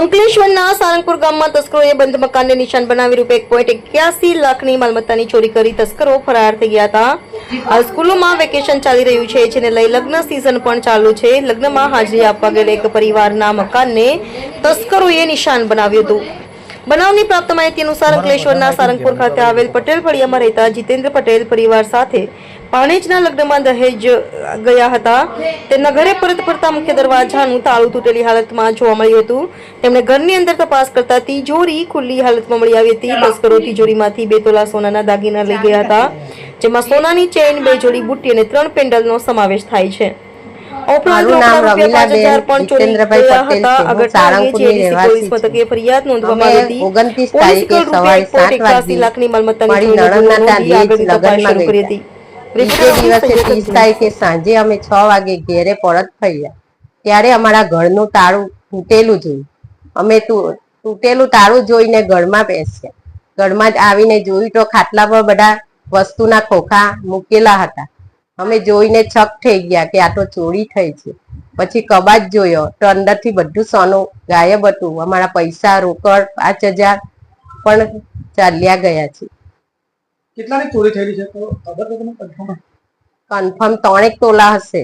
અંકલેશ્વરના સારંગપુર ગામમાં તસ્કરોએ બંધ મકાનને નિશાન બનાવી રૂપે એક પોઈન્ટ એક્યાસી લાખની માલમત્તાની ચોરી કરી તસ્કરો ફરાર થઈ ગયા હતા. હાલ સ્કૂલોમાં વેકેશન ચાલી રહ્યું છે, જેને લઈ લગ્ન સિઝન પણ ચાલુ છે. લગ્નમાં હાજરી આપવા ગયેલા એક પરિવારના મકાનને તસ્કરોએ નિશાન બનાવ્યું હતું. બનાવની પ્રાપ્ત માહિતી અનુસાર અંકલેશ્વરના સારંગપુર ખાતે આવેલ પટેલ ફળિયામાં રહેતા જીતેન્દ્ર પટેલ પરિવાર સાથે પાણેજના લગ્નમાં દહેજ ગયા હતા. તેમના ઘરે પરત ફરતા મુખ્ય દરવાજાનું તાળું તૂટેલી હાલતમાં જોવા મળ્યું હતું. તેમણે ઘરની અંદર તપાસ કરતા તિજોરી ખુલ્લી હાલતમાં મળી આવી હતી. તસ્કરો તિજોરીમાંથી બે તોલા સોનાના દાગીના લઈ ગયા હતા જેમાં સોનાની ચેઇન બે જોડી બુટ્ટી અને ત્રણ પેન્ડલનો સમાવેશ થાય છે. ઉપરાંત મારું નામ રોકડા રૂપિયા પાંચ હજાર રમીલાબેન પણ ચોરી જીતેન્દ્રભાઈ ગયા પટેલ હતા. છે. હું આગળ સાળંગપુરની TAGC રહેવાસી પોલીસ મથકે ફરિયાદ નોંધવામાં આવી હતી. પોલીસ તારીખે કુલ સવારે રૂપિયા એક પોઈન્ટ એકાસી લાખની માલમત્તાની મારી ચોરીનો ગુનો નણંદના નોંધી આગળની તપાસ શરૂ કરી હતી. બીજે દિવસે ત્રીસ તારીખે સાંજે અમે છ વાગે ઘેરે પરત ફર્યા. ત્યારે અમારા ઘરનું તાળું તૂટેલું જોયું. અમે તુ- તૂટેલું તાળું જોઈને ઘરમાં બેસ્યા. ઘરમાં જ આવીને જોયું તો ખાટલા પર બધા વસ્તુના ખોખા મૂકેલા હતા. અમે જોઈને છક થઈ ગયા કે આ તો ચોરી થઈ છે. પછી કબાટ જોયો તો અંદરથી બધું સોનું ગાયબ હતું. અમારા પૈસા રોકડ પાંચ હજાર પણ ચાલ્યા ગયા છે. કેટલાની ચોરી થયેલી છે? તો કન્ફર્મ ત્રણેક તોલા હશે.